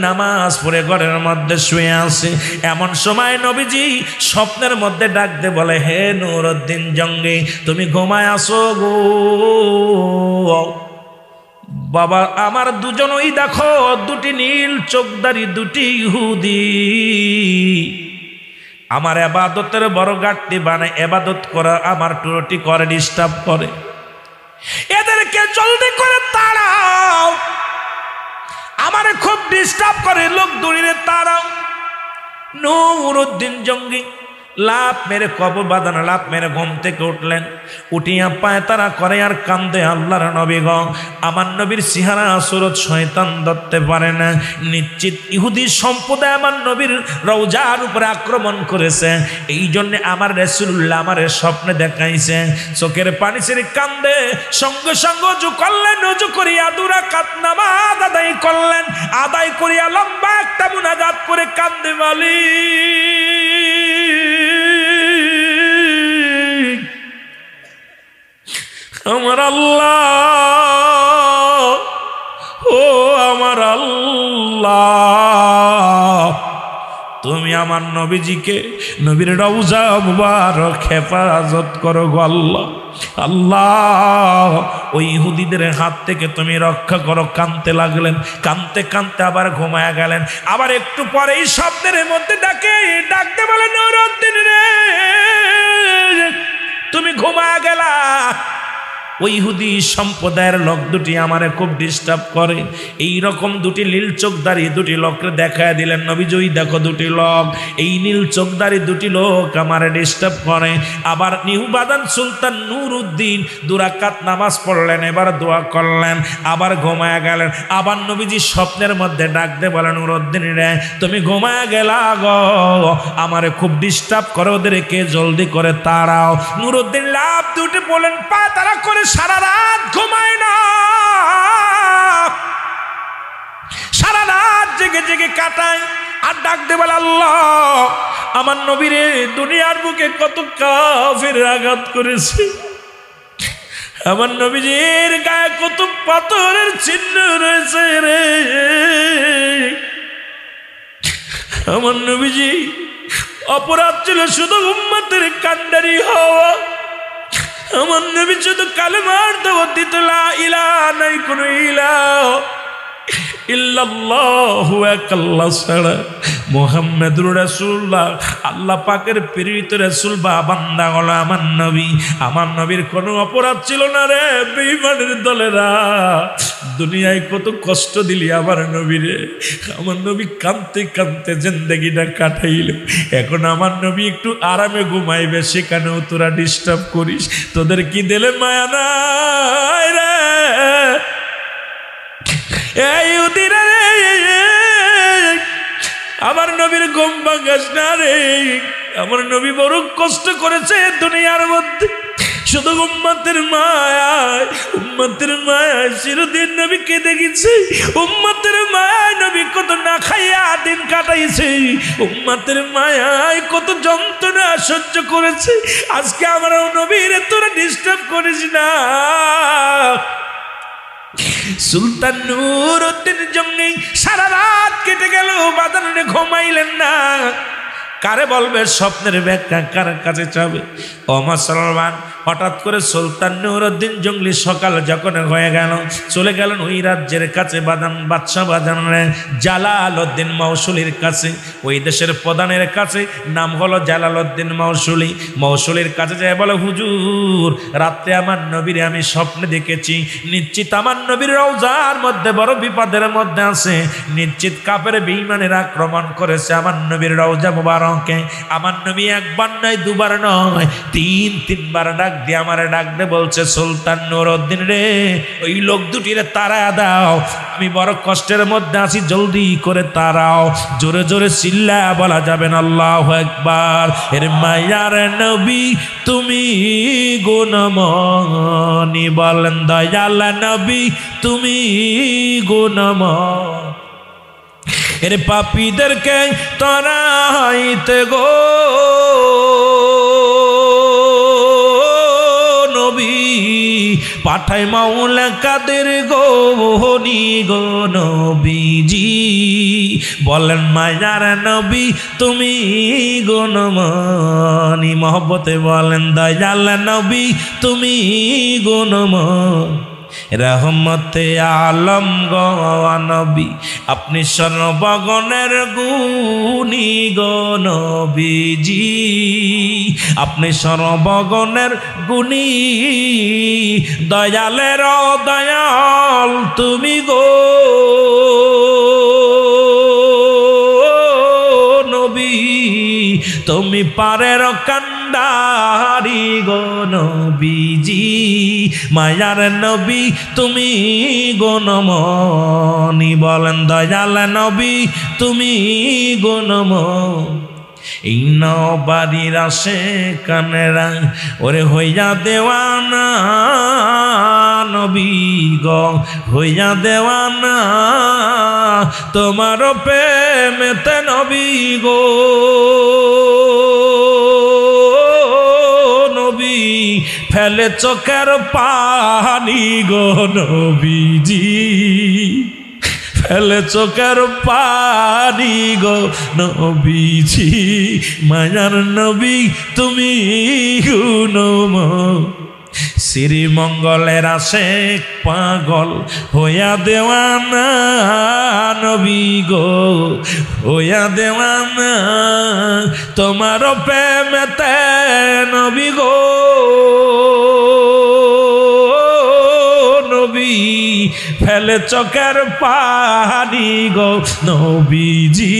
নামাজ পড়ে ঘরের মধ্যে শুয়ে আছে। এমন সময় নবীজি স্বপ্নের মধ্যে ডাকতে বলে, হে নুরুদ্দিন জঙ্গি, তুমি ঘুমায় আসো গো? বাবা, আমার দুজনই দেখো, দুটি নীল চোখদারি, দুটি ইহুদি। আমার এবাদতের বড় গাঠটি বানায়, এবাদত করা আমার টুরটি করে, ডিস্টার্ব করে। এদেরকে জলদি করে তাড়াও। আমারে খুব ডিস্টার্ব করে লোক দূরে তারাও নুরুদ্দিন জঙ্গি। লাভ মেরে কবর বাঁধানো লাভ মেরে ঘুম থেকে উঠলেন। উঠিয়া পায় তারা করে আর কান্দে, আল্লাহর নবী গ। আমার নবীর সিহারা সুরত শয়তান ধরতে পারে না। নিশ্চিত ইহুদি সম্প্রদায় আমার নবীর রৌজার উপরে আক্রমণ করেছে। এই জন্যে আমার রেসুল্লাহ আমার স্বপ্নে দেখাইছে। চোখের পানি ছেড়ে কান্দে, সঙ্গে সঙ্গে উজু করলেন, উজু করিয়া দুরা কাতনামাজ আদায় করলেন। আদায় করিয়া লম্বা একটা মুনাজাত করে কান্দে মালিক। আমার আল্লাহ, ও আমার আল্লাহ। তুমি আমার নবীজিকে, নবীর রওজা মুবারক হেফাজত করো গো আল্লাহ। আল্লাহ ওই ইহুদিদের হাত থেকে তুমি রক্ষা করো। কানতে লাগলেন কানতে কানতে আবার ঘুমায়া গেলেন। আবার একটু পরে এই শব্দের মধ্যে ডাকে, ডাকতে বলে, নুরুদ্দিন রে, তুমি ঘুমায়া গেলা। ওই হুদি সম্প্রদায়ের লোক দুটি আমারে খুব ডিস্টার্ব করে। এই রকম দুটি নীল চোখদারি দুটি লোককে দেখায় দিলেন নবীজয়ী দেখো দুটি লোক। এই নীল চোখদারি দুটি লোক আমারে ডিস্টার্ব করে। আবার নিহুবাদান সুলতান নূর উদ্দিন দুরাকাত নামাজ পড়লেন, এবার দোয়া করলেন, আবার ঘুমায়া গেলেন। আবার নবীজি স্বপ্নের মধ্যে ডাকতে বলেন, নুরুদ্দিন রে, তুমি ঘুমায়া গেলা গো। আমারে খুব ডিস্টার্ব করে, ওদেরকে জলদি করে তাড়াও। নুরুদ্দিন লাভ দুটি বলেন পা তারা করে সারা রাত ঘুমায় না। সারা রাত জেগে জেগে কাটায় আর ডাক দেবেন আল্লাহ, আমার নবীরে দুনিয়ার বুকে কত কাফের আঘাত করেছে। আমার নবীজির গায়ে কত পাথরের চিহ্ন রয়েছে রে। আমার নবীজি অপরাধ ছিল শুধু উম্মতের কান্ডারি হওয়া। আমার নবী শুধু কালেমার দাওয়াত দিত লা ইলাহা নাই কোনো ইলাহ ইল্লাল্লাহু আকাল্লা ছাড়া। মোহাম্মদুর রাসূলুল্লাহ, আল্লাহ পাকের প্রেরিত রাসূল বা বান্দা হলো আমার নবী। আমার নবীর কোনো অপরাধ ছিল না রে, বেঈমানের দলেরা। দুনিয়ায় কত কষ্ট দিলি আমার নবীরে আমার নবী কাঁদতে কাঁদতে জিন্দগিটা কাটাইল। এখন আমার নবী একটু আরামে ঘুমাইবে, সেখানেও তোরা ডিস্টার্ব করিস। তোদের কি দিলে মায়া নাই রে? এই উদিরা রে আমার নবীর গম ভাঙাস না রে। আমার নবী বড় কষ্ট করেছে দুনিয়ার মধ্যে। শুধু উম্মাতের মায়ায় উম্মাতের মায়ায় চিরদিন নবী কেঁদে গেছে উম্মাতের মায়ায় নবী কত না খাইয়া দিন কাটাইছে। উম্মাতের মায়ায় কত যন্ত্রণা সহ্য করেছে। আজকে আমার নবীর তোরা ডিস্টার্ব করিস না। সুলতান নূর উদ্দিন জঙ্গি সারা রাত কেটে গেল বাদানে ঘুমাইলেন না। কারে বলবে, স্বপ্নের ব্যাখ্যা কার কাছে চাবে? ও মুসলমান হঠাৎ করে সুলতান নুরুদ্দিন জঙ্গলি সকাল যখন হয়ে গেল, চলে গেলেন ওই রাজ্যের কাছে বাদান বাদশাহ বাদান জালালউদ্দিন মৌসুলির কাছে। ওই দেশের প্রধানের কাছে, নাম হলো জালালউদ্দিন মৌসুলি মৌসুলির কাছে যায় বলে, হুজুর, রাত্রে আমার নবীরে আমি স্বপ্নে দেখেছি। নিশ্চিত আমার নবীর রওজার মধ্যে বড় বিপদের মধ্যে আছে। নিশ্চিত কাপের বেঈমানের আক্রমণ করেছে আমার নবীর রওজা মুবারকে। আমার নবী একবার নয়, দুবার নয় তিন, তিনবার ডাক দিয়ে আমার ডাক দে, বলছে, সুলতান নুরউদ্দিন রে, ওই লোক দুটিরে তারা দাও। আমি বড় কষ্টের মধ্যে আছি, জলদি করে তারাও জোরে জোরে চিল্লা বলা যাবে না, আল্লাহ একবার এর মায়ার নবী, তুমি গুণমনি বলেন, দয়াল নবী, তুমি গুণমন এর পাপীদেরকে তরাইতে গো। পাঠাই মাওলা কাদের গোহনি গো নবীজি। বলেন, মায়ার নবী, তুমি গুণমণি মহব্বতে বলেন, দয়াল নবী, তুমি গুণমণ রহমতে আলম গনবী আপনি সর্বগণের গুণী গনবীজি আপনি সর্বগণের গুণী, দয়ালের দয়াল তুমি গো নবী। তুমি পারের কান্দারি গো নবীজি, মায়ার নবী তুমি গণমনি বলেন, দয়াল নবী তুমি গণম এই নবাড়ির আসে কানেরা, ওরে হইয়া দেওয়ানা নবী গ, হইয়া দেওয়ানা তোমার প্রেমেতে নবী গো। ফেলে চোখের পানি গো নবীজি। ফেলে চোখের পানি গো নবীজি। মায়ার নবী তুমি গুণম শ্রীমঙ্গলের আসে পাগল হইয়া দেওয়ানা নবী গো হইয়া দেওয়ানা তোমার প্রেমেতে নবী গো নবী ফেলে চোখের পানি গো নবীজি,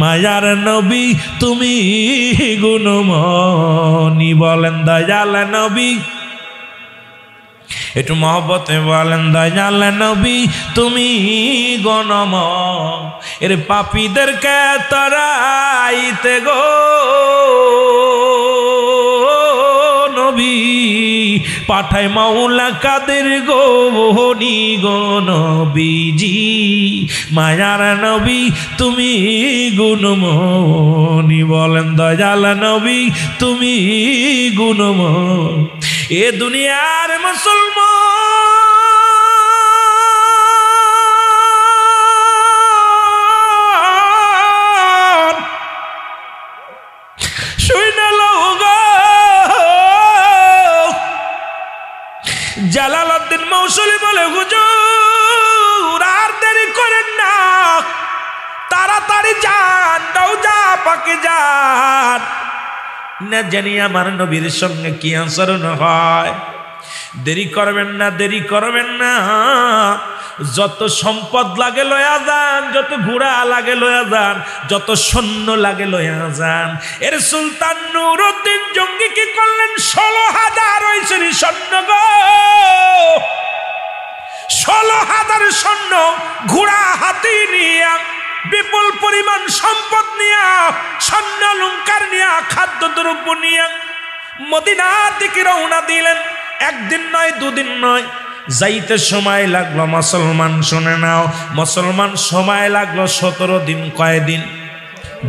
মায়ার নবী, তুমি গুণমনি বলেন দয়াল নবী। একটু মহব্বতে বলেন দয়াল নবী, তুমি গণম এর পাপীদেরকে তরাইতে গো। পাঠায় মাওলা কাদের গো হনি মায়ার নবী, তুমি গুণমনি বলেন দয়াল নবী, তুমি গুণম এ দুনিয়ার মুসলমান দৌজা যান। না জানি আমার নবীর সঙ্গে কি আচরণ হয়। দেরি করবেন না, দেরি করবেন না। যত সম্পদ লাগে লয়া যান, যত ঘোড়া লাগে লয়া যান, যত সৈন্য লাগে লয়া যান। এর সুলতান নুরুদ্দিন জঙ্গি কি করলেন? ষোলো হাজার হয়েছে সৈন্য গো। ষোলো হাজার সৈন্য ঘোড়া হাতি নিয়ে বিপুল পরিমাণ সম্পদ নিয়া সৈন্য লঙ্কার নিয়া, খাদ্য দ্রব্য নিয়া মদিনার দিকে রওনা দিলেন। একদিন নয়, দুদিন নয়। যাইতে সময় লাগল, মুসলমান শুনে নাও। মুসলমান সময় লাগল সতেরো দিন, কয়দিন?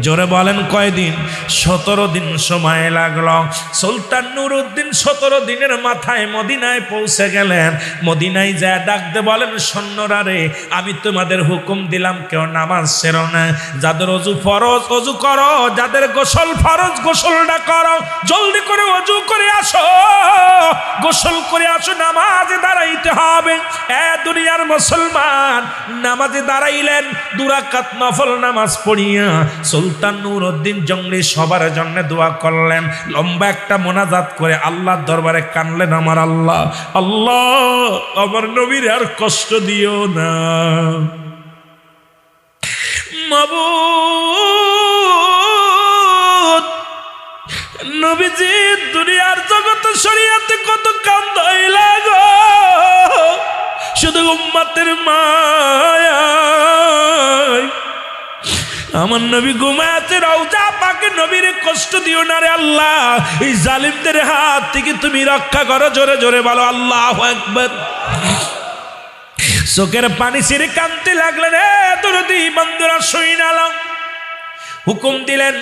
জোরে বলেন কয়দিন? সতেরো দিন সময় লাগল। সুলতান নুরুদ্দিন সতেরো দিনের মাথায় মদিনায় পৌঁছে গেলেন। মদিনায় যা ডাকতে বলেন, সৈন্যরা রে, আমি তোমাদের হুকুম দিলাম, কেউ নামাজ সেরো না। যাদের অজু ফরজ, অজু করো। যাদের গোসল ফরজ, গোসলটা করো। জলদি করে অজু করে আসো। গোসল করে আসো, নামাজে দাঁড়াইতে হবে। এ দুনিয়ার মুসলমান, নামাজে দাঁড়াইলেন, দুরাকাত নফল নামাজ পড়িয়া। সুলতান নুরউদ্দিন জঙ্গলি সবার জন্য দোয়া করলেন। লম্বা একটা মোনাজাত করে আল্লাহর দরবারে কানলেন আমার আল্লাহ। আল্লাহ, আমার নবীর আর কষ্ট দিও না। আমার নবী ঘুমাতে রওজা পাকে নবীর কষ্ট দিও না রে আল্লাহ। এই জালিমদের হাত থেকে তুমি রক্ষা করো, জোরে জোরে বলো, আল্লাহ একবার চোখের পানি ছেড়ে কানতে লাগলেন দরদি, বন্ধুরা শুই নালাম হুকুম দিলেন,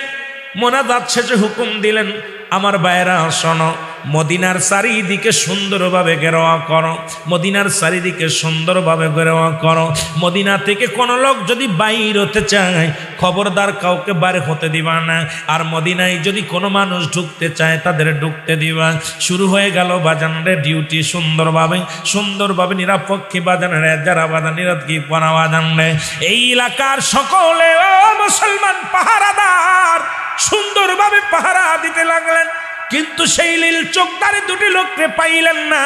মোনাজাত শেষে হুকুম দিলেন আমার বাইরা শোনো, মদিনার চারিদিকে সুন্দরভাবে ঘেরোয়া করো, মদিনার চারিদিকে সুন্দরভাবে ঘেরোয়া করো। মদিনা থেকে কোনো লোক যদি বাইর হতে চায়, খবরদার কাউকে বাইরে হতে দিবা না। আর মদিনায় যদি কোনো মানুষ ঢুকতে চায়, তাদের ঢুকতে দিবা। শুরু হয়ে গেল বাজানরে ডিউটি সুন্দরভাবে সুন্দরভাবে নিরাপক্ষে বাজানের যারা বাজান নিরাপকি পরা বাজানরে এই এলাকার সকলে মুসলমান পাহারাদার সুন্দরভাবে পাহারা দিতে লাগলেন কিন্তু সেই লীল চোখদারে দুটি লোককে পাইলেন না।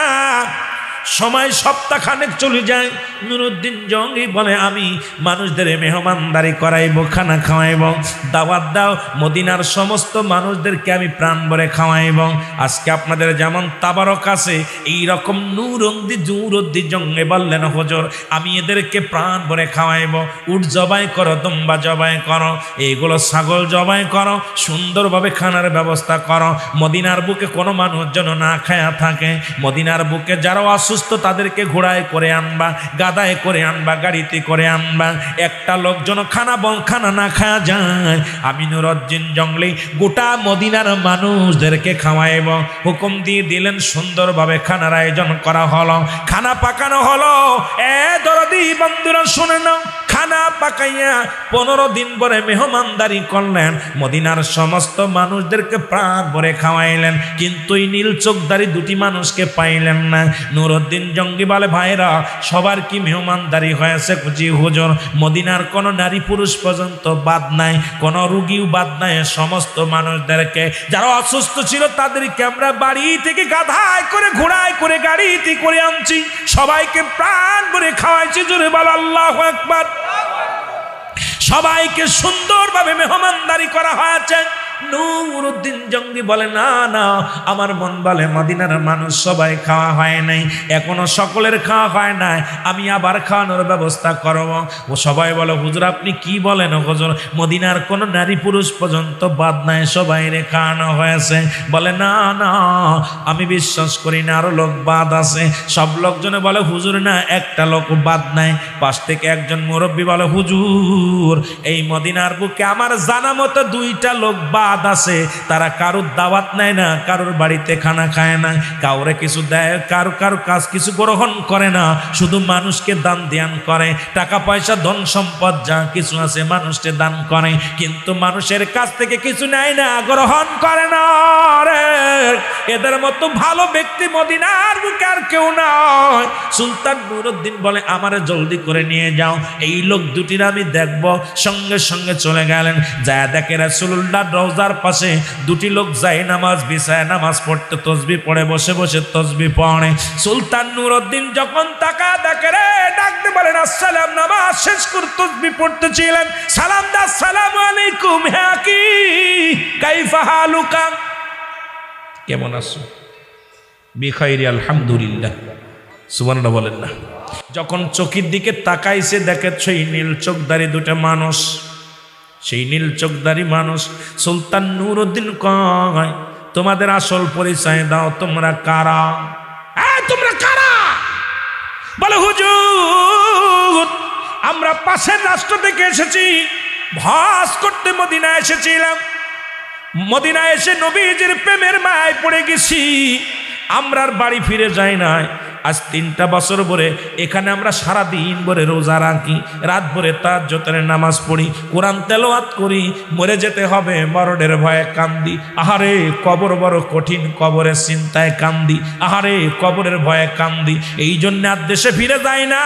সময় সপ্তাহখানেক চলে যায়। নুরুদ্দিন জঙ্গি বলে, আমি মানুষদের মেহমানদারি করাইব, খানা খাওয়াইব। দাওয়াত দাও, মদিনার সমস্ত মানুষদেরকে আমি প্রাণ ভরে খাওয়াইব। আজকে আপনাদের যেমন তাবারক আছে এই রকম নুরন্দি জুরদ্দি জঙ্গে বললেন, হজর, আমি এদেরকে প্রাণ ভরে খাওয়াইব। উট জবাই করো, দম্বা জবাই করো এইগুলো ছাগল জবাই করো, সুন্দরভাবে খানার ব্যবস্থা করো। মদিনার বুকে কোনো মানুষ যেন না খায়া থাকে। মদিনার বুকে যারা অসুস্থ তাদেরকে ঘোড়ায় করে আনবা, গাদায় করে আনবা, গাড়িতে করে আনবা। একটা লোকজন খানা খানা না খাওয়া যায়। আমি নুরজ্জিন জঙ্গলে গোটা মদিনার মানুষদেরকে খাওয়াইব। হুকুম দিয়ে দিলেন, সুন্দরভাবে খানার আয়োজন করা হলো। খানা পাকানো হলো। এ দরদি, বন্ধুরা, শুনে নাও। খানা পাকাইয়া পনেরো দিন পরে মেহমানদারি করলেন। মদিনার সমস্ত মানুষদেরকে প্রাণ ভরে খাওয়াইলেন, কিন্তু নীল চোখদারি দুটি মানুষকে পাইলেন না। নুরুদ্দিন জঙ্গি বলে ভাইরা, সবার কি মেহমানদারি হয়েছে কুচি হুজুর? মদিনার কোনো নারী পুরুষ পর্যন্ত বাদ নাই, কোনো রুগীও বাদ নাই, সমস্ত মানুষদেরকে যারা অসুস্থ ছিল তাদেরকে আমরা বাড়ি থেকে গাধায় করে, ঘোড়ায় করে, গাড়িতে করে আনছি। সবাইকে প্রাণ ভরে খাওয়াইছি, জোরে বল আল্লাহ একবার সবাইকে সুন্দরভাবে মেহমানদারি করা হয়েছে। নুরুদ্দিন জঙ্গি বলে, না না, আমার মন বলে মদিনার মানুষ সবাই খাওয়া হয় নাই, এখনও সকলের খাওয়া হয় নাই, আমি আবার খাওয়ানোর ব্যবস্থা করব। ও সবাই বলে, হুজুর, আপনি কি বলেন হুজুর? মদিনার কোনো নারী পুরুষ পর্যন্ত বাদ নাই সবাই রে খাওয়ানো হয়েছে। বলে, না না, আমি বিশ্বাস করি না, আরও লোক বাদ আছে। সব লোকজনে বলে, হুজুর, না, একটা লোক বাদ নাই। পাশ থেকে একজন মুরব্বী বলে, হুজুর, এই মদিনার বুকে আমার জানা মতো দুইটা লোক বাদ আছে, তারা কারোর দাওয়াত নেয় না, কারোর বাড়িতে খানা খায় না, কাউরে কিছু দেয়, কারও কারও কাজ কিছু গ্রহণ করে না, শুধু মানুষকে দান ধ্যান করে, টাকা পয়সা, ধন সম্পদ যা কিছু আছে মানুষকে দান করে, কিন্তু মানুষের কাছ থেকে কিছু নেয় না, গ্রহণ করে না এদের মতো ভালো ব্যক্তি মদিনার বুকে আর কেউ নয়। সুলতান নুরুদ্দিন বলে, আমারে জলদি করে নিয়ে যাও, এই লোক দুটির আমি দেখব। সঙ্গে সঙ্গে চলে গেলেন। যা দেখে রাসূলুল্লাহ রওজার পাশে দুটি লোক যায় নামাজ বিছায় নামাজ পড়তে, তসবি পড়ে, বসে বসে তসবি পড়ে। সুলতান নুরুদ্দিন যখন তাকা দেখে, রে ডাকতে বলেন, আসসালাম, নামাজ শেষ করে, তসবি পড়তেছিলেন। সালাম দা, সালাম আলাইকুম হ্যাঁ কি কাইফা হালুকা? কেমন আছো? বিখাইরি, আলহামদুলিল্লাহ। সুবর্ণা বলেন না। যখন চোখের দিকে তাকাইছে দেখে সেই নীল চোখদারি দুটো মানুষ। সেই নীল চোখদারি মানুষ, সুলতান নুরুদ্দিন কয়, তোমাদের আসল পরিচয় দাও, তোমরা কারা? তোমরা কারা? বলে, হুজুর, আমরা পাশের রাষ্ট্র থেকে এসেছি, ভাস করতে মদিনা এসেছিলাম। মদিনা এসে নবীজির প্রেমের মায় পড়ে গেছি। আমরা আর বাড়ি ফিরে যাই নাই। আজ তিনটা বছর ভরে এখানে আমরা সারা দিন ভরে রোজা রাখি, রাত ভরে তার যতনে নামাজ পড়ি, কোরআন তেলোয়াত করি, মরে যেতে হবে, মরণের ভয়ে কান্দি। আহারে, কবর বড় কঠিন, কবরের চিন্তায় কান্দি। আহারে, কবরের ভয়ে কান্দি। এই জন্য আর দেশে ফিরে যাই না,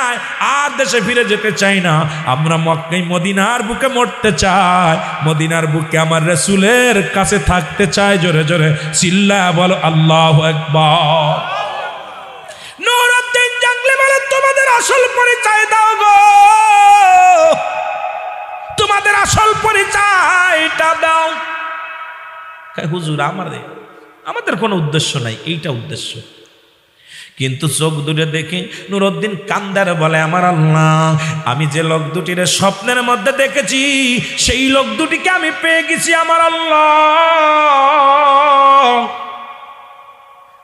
আর দেশে ফিরে যেতে চাই না। আমরা মক্কাই মদিনার বুকে মরতে চাই, মদিনার বুকে আমার রসুলের কাছে থাকতে চাই। জোরে জোরে চিল্লা বলো, আল্লাহ একবার আসল পরিচয় দাও গো। তোমাদের আসল পরিচয়টা দাও। হুজুর আমাদের আমাদের কোনো উদ্দেশ্য নাই, এইটা উদ্দেশ্য। কিন্তু চোখ দুটো দেখে নুরুদ্দিন কান্দার বলে, আমার আল্লাহ, আমি যে লোক দুটির স্বপ্নের মধ্যে দেখেছি, সেই লোক দুটিকে আমি পেয়ে গেছি, আমার আল্লাহ।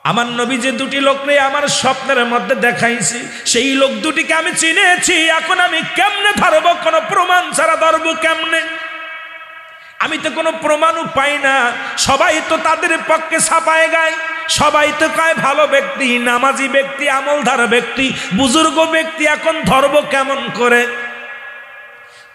আমার নবী যে দুটি লোকরে আমার স্বপ্নের মধ্যে দেখাইছি, সেই লোক দুটিকে আমি চিনেছি। এখন আমি কেমনে ধরবো? কোনো প্রমাণ ছাড়া ধরবো কেমনে? আমি তো কোনো প্রমাণও পাই না। সবাই তো তাদের পক্ষে ছাপায় গায়। সবাই তো কয়, ভালো ব্যক্তি, নামাজি ব্যক্তি, আমলধার ব্যক্তি, বুজুর্গ ব্যক্তি, এখন ধর্ম কেমন করে?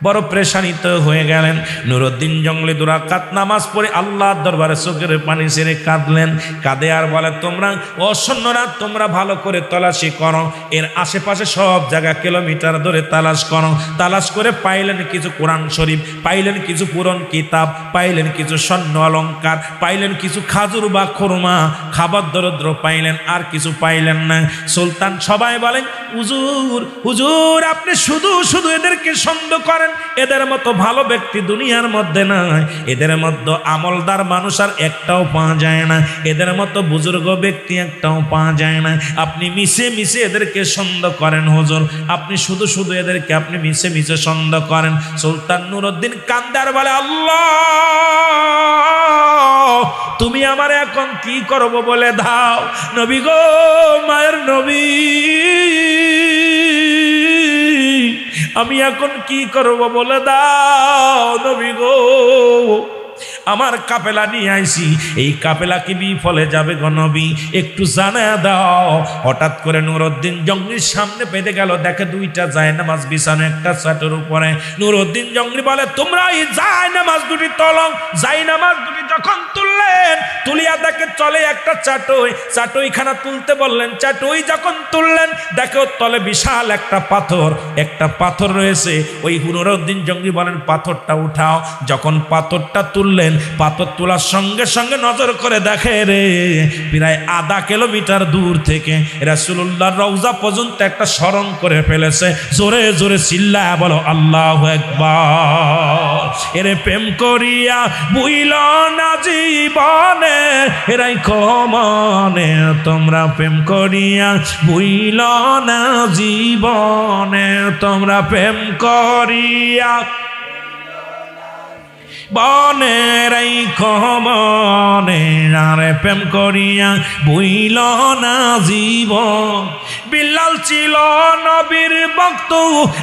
বড় প্রেশানিত হয়ে গেলেন। নুরুদ্দিন জঙ্গলে দুরাকাত নামাজ পড়ে আল্লাহর দরবারে চোখের পানি সেরে কাঁদলেন। কাঁদে আর বলে, তোমরা অসন্যরা, তোমরা ভালো করে তলাশি করো। এর আশেপাশে সব জায়গা কিলোমিটার ধরে তালাশ করো। তালাশ করে পাইলেন কিছু কোরআন শরীফ, পাইলেন কিছু পুরন কিতাব, পাইলেন কিছু স্বর্ণ অলঙ্কার পাইলেন কিছু খাজুর বা খুরমা, খাবার দরদ্র পাইলেন, আর কিছু পাইলেন না। সুলতান সবাই বলেন, হুজুর হুজুর, আপনি শুধু শুধু এদেরকে সন্দেহ করেন এদের মতো ভালো ব্যক্তি দুনিয়ার মধ্যে নাই। এদের মধ্যে আমলদার মানুষ আর একটাও পাওয়া যায় না। এদের মতো বুজুর্গ ব্যক্তি একটাও পাওয়া যায় না। আপনি মিশে মিশে এদেরকে সন্দেহ করেন হুজুর। আপনি শুধু শুধু এদেরকে আপনি মিশে মিশে সন্দেহ করেন। সুলতান নুরুদ্দিন কান্দার বলে, আল্লাহ, তুমি আমার এখন কি করব বলে দাও? নবী গো, মায়ের নবী। আমি এখন কি করব বলে দাও নবী গো। আমার কাপেলা নিয়ে আইসি এই কাপেলা কি বিফলে যাবে গনবী একটু জানা দাও। হঠাৎ করে নুরুদ্দিন জঙ্গলির সামনে পেতে গেল। দেখে দুইটা যায় নামাজ বিছানো, একটা চাটের উপরে। নুরুদ্দিন জঙ্গলি বলে তোমরা এই যায় নামাজ দুটি তলং। যাই নামাজ দুটি যখন তুললেন তুলিয়া দেখে চলে একটা চাটই। চাটইখানা তুলতে বললেন, চাটই যখন তুললেন, দেখো তলে বিশাল একটা পাথর। একটা পাথর রয়েছে। ওই নুরুদ্দিন জঙ্গি বলেন, পাথরটা উঠাও। যখন পাথরটা তুললেন, পাথর তোলার সঙ্গে সঙ্গে নজর করে দেখে রে। প্রায় আধা কিলোমিটার দূর থেকে রাসুল্লাহ রৌজা পর্যন্ত একটা স্মরণ করে ফেলেছে। জোরে জোরে চিল্লা বলো, আল্লাহ একবার এরে প্রেম করিয়া বুইল না জীবনে। এরাই কমনে তোমরা প্রেম করিয়া বুইল না জীবনে তোমরা প্রেম করিয়া বনেরাই কমনে আরে প্রেম করিয়া বুইল না জীবন বিল্লাল ছিল নবীর ভক্ত,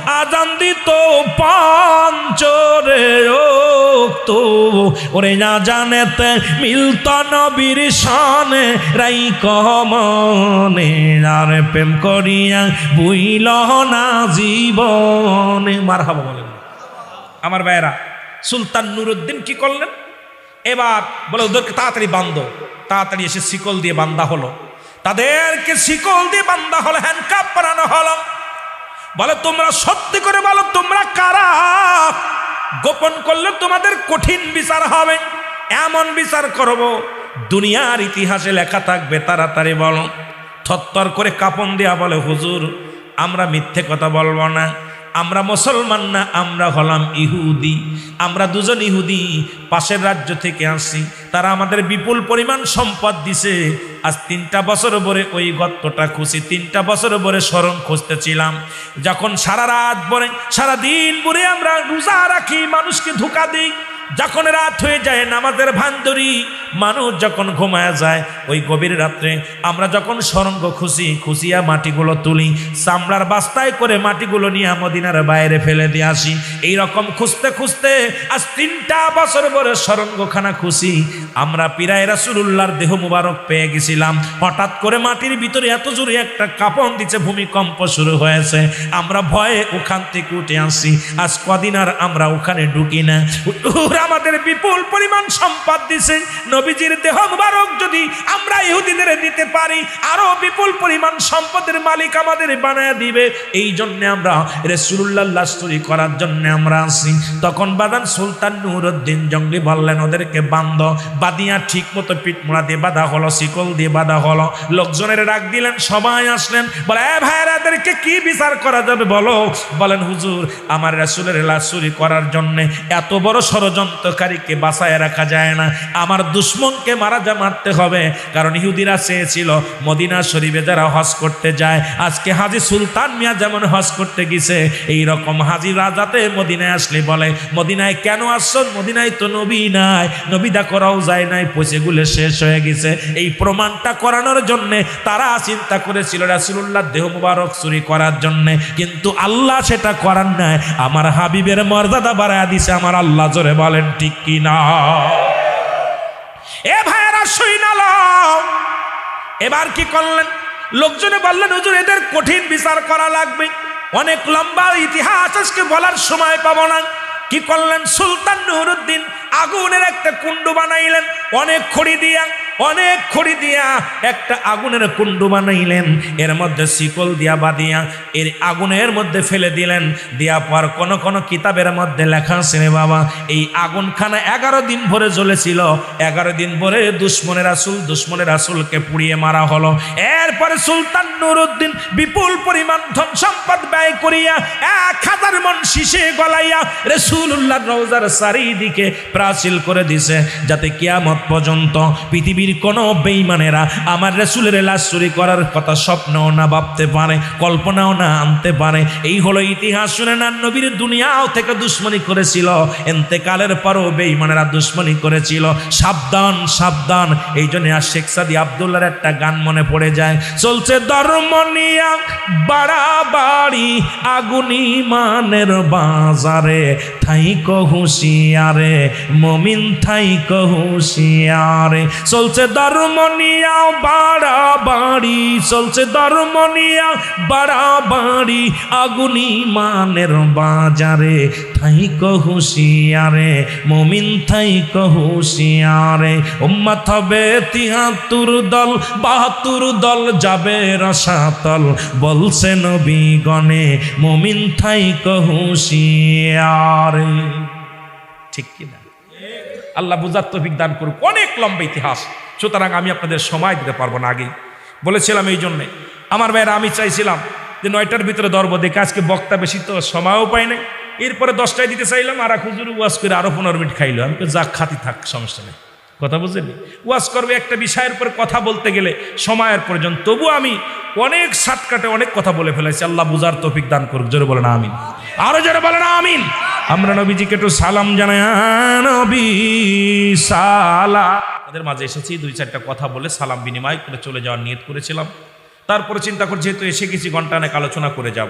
আজান দিত পঞ্চরে তো ওরে না জানেতে মিলত নবীর সনে রাই কমনে আরে প্রেম করিয়া বুইল না জীবনে। মার হাবা বলেন। আমার ভাইয়েরা সুলতান নুরুদ্দিন কি করলেন? এবার বলে, ওদেরকে তাড়াতাড়ি বান্ধ। তাড়াতাড়ি এসে শিকল দিয়ে বান্ধা হলো। তাদেরকে শিকল দিয়ে বান্ধা হলো হ্যান্ডকাপ বানানো হলো। বলে, তোমরা সত্যি করে বলো, তোমরা কারা? গোপন করলে তোমাদের কঠিন বিচার হবে। এমন বিচার করব। দুনিয়ার ইতিহাসে লেখা থাকবে, তাড়াতাড়ি বলো। থত্তর করে কাপন দেয়া বলে, হুজুর, আমরা মিথ্যে কথা বলব না। আমরা মুসলমান না, আমরা হলাম ইহুদি। আমরা দুজন ইহুদি পাশের রাজ্য থেকে আসি তারা আমাদের বিপুল পরিমাণ সম্পদ দিছে। আজ তিনটা বছর পরে ওই গত্তটা খুশি তিনটা বছর পরে স্মরণ খুঁজতেছিলাম। যখন সারা রাত পরে সারা দিন ভরে আমরা রোজা রাখি, মানুষকে ধোকা দিই। যখন রাত হয়ে যায়, নামাজের ভান্দরি, মানুষ যখন ঘুমায় যায়, ওই গভীর রাত্রে আমরা যখন সরঙ্গ খুশি, খুশিয়া মাটিগুলো তুলি, চামড়ার বাস্তায় করে মাটিগুলো নিয়ে মদিনার বাইরে ফেলে দিয়ে আসি। এই রকম খুঁজতে খুঁজতে আজ তিনটা বছর পরে সরঙ্গখানা খুশি। আমরা পিরায় রাসুল্লাহর দেহ মুবারক পেয়ে গেছিলাম। হঠাৎ করে মাটির ভিতরে এত জোরে একটা কাপন দিচ্ছে, ভূমিকম্প শুরু হয়েছে। আমরা ভয়ে ওখান থেকে উঠে আসি। আজ কদিন আর আমরা ওখানে ঢুকি না। আমাদের বিপুল পরিমাণ সম্পদ দিছে নবীজির দেহ মুবারক যদি আমরা ইহুদিদের দিতে পারি, আরও বিপুল পরিমাণ সম্পদের মালিক আমাদের বানায় দিবে। এই জন্য আমরা রেসুল্লাহ লাস্তুরি করার জন্য আমরা আসি তখন বাদান সুলতান নুরুদ্দিন জঙ্গলি বললেন, ওদেরকে বান্ধ বাদিয়া ঠিক মতো পিঠ মোড়া দিয়ে বাঁধা হলো, শিকল দিয়ে বাঁধা হলো। লোকজনের ডাক দিলেন, সবাই আসলেন। বলে, এ ভাইরা এদেরকে কি বিচার করা যাবে বলো? বলেন, হুজুর, আমার রাসুলের লাসুরি করার জন্য এত বড় ষড়যন্ত্রকারীকে বাঁচায় রাখা যায় না। আমার দুশ্মনকে মারা যা মারতে হবে। কারণ ইহুদিরা চেয়েছিল মদিনা শরীফে যারা হজ করতে যায়। আজকে হাজি সুলতান মিয়া যেমন হজ করতে গেছে এই রকম হাজি রাজাতে মদিনায় আসলে বলে, মদিনায় কেন আসছ? মদিনায় তো নবী নাই। নবীদা করাও যায় নাই, পয়সেগুলো শেষ হয়ে গেছে। এই প্রমাণটা করানোর জন্যে তারা চিন্তা করেছিল রাসুল্লাহ দেহ মুবারক চুরি করার জন্যে। কিন্তু আল্লাহ সেটা করার নাই। আমার হাবিবের মর্যাদা বাড়ায় দিছে, আমার আল্লাহ জোরে বলে। বলেন, ঠিক কি না এ ভাইয়েরা শুই না এবার কি করলেন? লোকজনে বললেন, হুজুর, এদের কঠিন বিচার করা লাগবে। অনেক লম্বা ইতিহাস আজকে বলার সময় পাবো না। কি করলেন? সুলতান নুরুদ্দিন আগুনের একটা কুণ্ড বানাইলেন, অনেক খড়ি দিয়া। অনেক খড়ি দিয়া একটা আগুনের কুণ্ড বানাইলেন। এর মধ্যে শিকল দিয়া বাদিয়া এর আগুনের মধ্যে ফেলে দিলেন। দিয়া পর কোন কোন কিতাবের মধ্যে লেখা আছে বাবা, এই আগুনখানা এগারো দিন ভরে জ্বলেছিল। এগারো দিন ভরে দুশ্মনের আসুল, দুশ্মনের আসুলকে পুড়িয়ে মারা হলো। এরপরে সুলতান নুরুদ্দিন বিপুল পরিমাণ ধন সম্পদ ব্যয় করিয়া এক হাজার মন শিশে গলাইয়া রসুল্লাহ রওজার চারিদিকে প্রাচীল করে দিছে, যাতে কিয়ামত পর্যন্ত পৃথিবীর কোনো বেইমানেরা আমার রসুলের লাশ চুরি করার কথা স্বপ্নও না ভাবতে পারে, কল্পনাও না আনতে পারে। এই হলো ইতিহাস শুনে না নবীর দুনিয়াও থেকে দুশ্মনী করেছিল। এন্তেকালের পরও বেইমানেরা দুশ্মনী করেছিল। সাবধান সাবধান। এই জন্য আর শেখ সাদি আবদুল্লার একটা গান মনে পড়ে যায়, চলছে ধর্মনিয়া বাড়াবাড়ি, আগুনি মানের বাজারে, থাইক হুঁশিয়ারে, মমিন থাইক হুঁশিয়ারে। চলছে ধর্মনিয়া বাড়াবাড়ি। চলছে ধর্মনিয়া বাড়াবাড়ি। আগুনি মানের বাজারে থাইক হুঁশিয়ারে। মমিন থাইক হুঁশিয়ারে। উম্মত হবে তিহাত্তর দল, বাহাত্তর দল যাবে রসাতল। বলছে নবী গণে মমিন থাই হুঁশিয়ারে। ঠিক কিনা? আল্লাহ বুঝার তৌফিক দান করুক। অনেক লম্বা ইতিহাস। সুতরাং আমি আপনাদের সময় দিতে পারব না আগেই বলেছিলাম এই জন্যে। আমার ভাইয়েরা, আমি চাইছিলাম যে নয়টার ভিতরে দরব দেখে আজকে বক্তা বেশি তো সময়ও পাই নাই। এরপরে দশটায় দিতে চাইলাম আর এক হুজুর ওয়াজ করে আরও পনেরো মিনিট খাইলো। আমি যাক, খাতি থাক, সমস্যা নেই। কথা বুঝলেন? ওয়াজ করবে একটা বিষয়ের উপর কথা বলতে গেলে সময়ের প্রয়োজন। তবু আমি অনেক সাটকাটে অনেক কথা বলে ফেলেছি। আল্লাহ বুঝার তৌফিক দান করুক। জোরে বলেন, আমিন। আরও জোরে বলেন, আমিন। আমরা নবীজিকে একটু সালাম জানাই নবী, সালা ওদের মাঝে এসেছি, দুই চারটা কথা বলে সালাম বিনিময় করে চলে যাওয়ার নিয়ত করেছিলাম। তারপরে চিন্তা করে, যেহেতু এসে গেছি, ঘণ্টা অনেক আলোচনা করে যাব।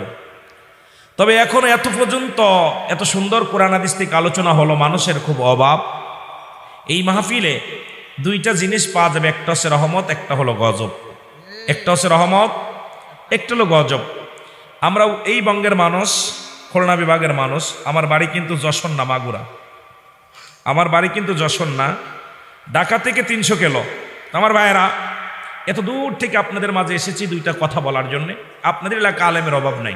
তবে এখন এত পর্যন্ত এত সুন্দর কোরআন থেকে আলোচনা হলো, মানুষের খুব অভাব। এই মাহফিলে দুইটা জিনিস পাওয়া যাবে, একটা হচ্ছে রহমত, একটা হলো গজব। একটা হচ্ছে রহমত, একটা হলো গজব। আমরা এই বঙ্গের মানুষ, খুলনা বিভাগের মানুষ, আমার বাড়ি কিন্তু যশোর না, মাগুরা। আমার বাড়ি কিন্তু যশোর না। ঢাকা থেকে তিনশো কিলো। আমার ভাইয়েরা, এত দূর থেকে আপনাদের মাঝে এসেছি দুইটা কথা বলার জন্যে। আপনাদের এলাকা আলেমের অভাব নাই।